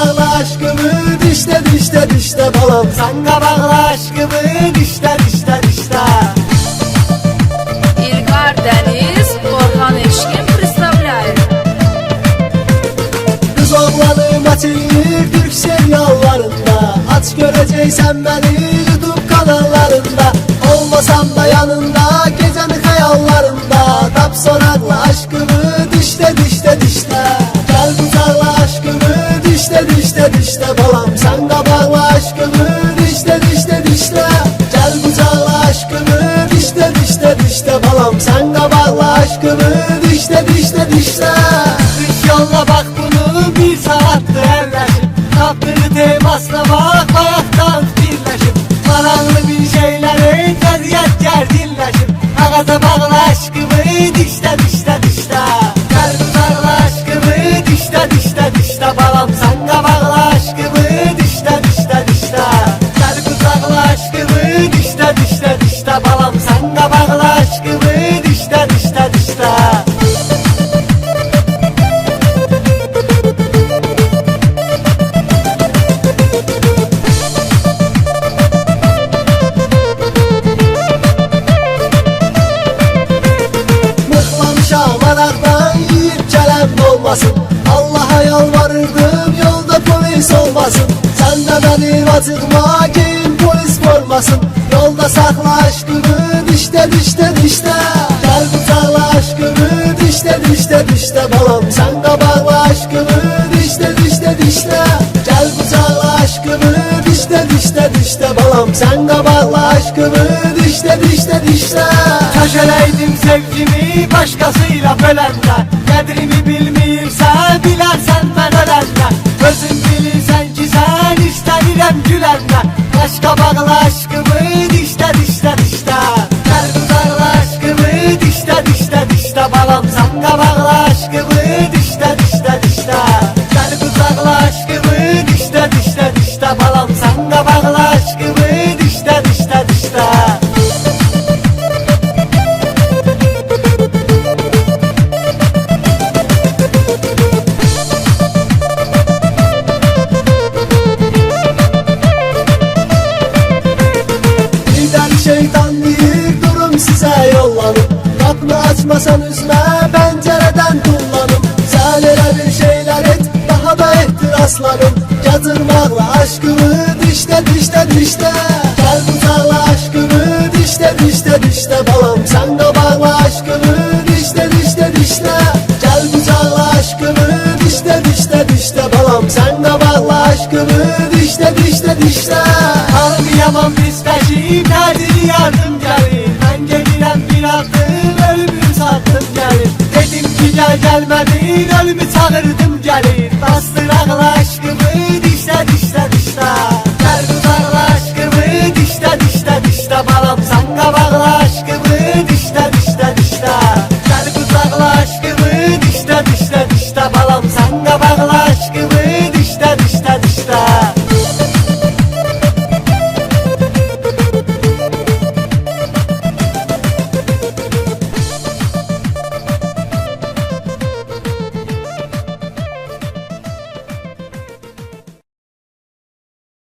bucakla aşkımı dişte dişte dişte balam Sen kabakla aşkımı dişte dişte dişte Ильгар Deniz, Orhan Eşkin представляет. Kız oğlanım açılır Türk seriallarında Aç göreceksen beni YouTube kanallarında Olmasam da yanında Gecenin hayallarında Tap sonakla aşkımı Dişte dişte dişte Kabakla Anaktan yiyip gelen olmasın. Allah'a yalvarırdım yolda polis olmasın. Sen de benim atıkma giyin polis formasın. Yolda sakla aşkımı dişte dişte dişte. Gel kucakla aşkımı dişte dişte dişte balam Sen de bağla aşkımı dişte dişte dişte. Gel kucakla aşkımı dişte dişte dişte balam Sen de bağla aşkımı dişte dişte dişte Sevgimi başkasıyla bölende Kadrimi bilmeyirsen bilersen Açmasan üzme pencereden kullanım. Sen bir şeyler et daha da ettir aslanım. Yatırmakla aşkımı dişte dişte dişte. Gel kucakla aşkımı dişte dişte dişte balam Sen de bağla aşkımı dişte dişte dişte. Gel kucakla aşkımı dişte dişte dişte balam Sen de bağla aşkımı dişte dişte dişte Gelmedin ölümü çağırdım gelin Bastır ağla aşkımı dişle dişle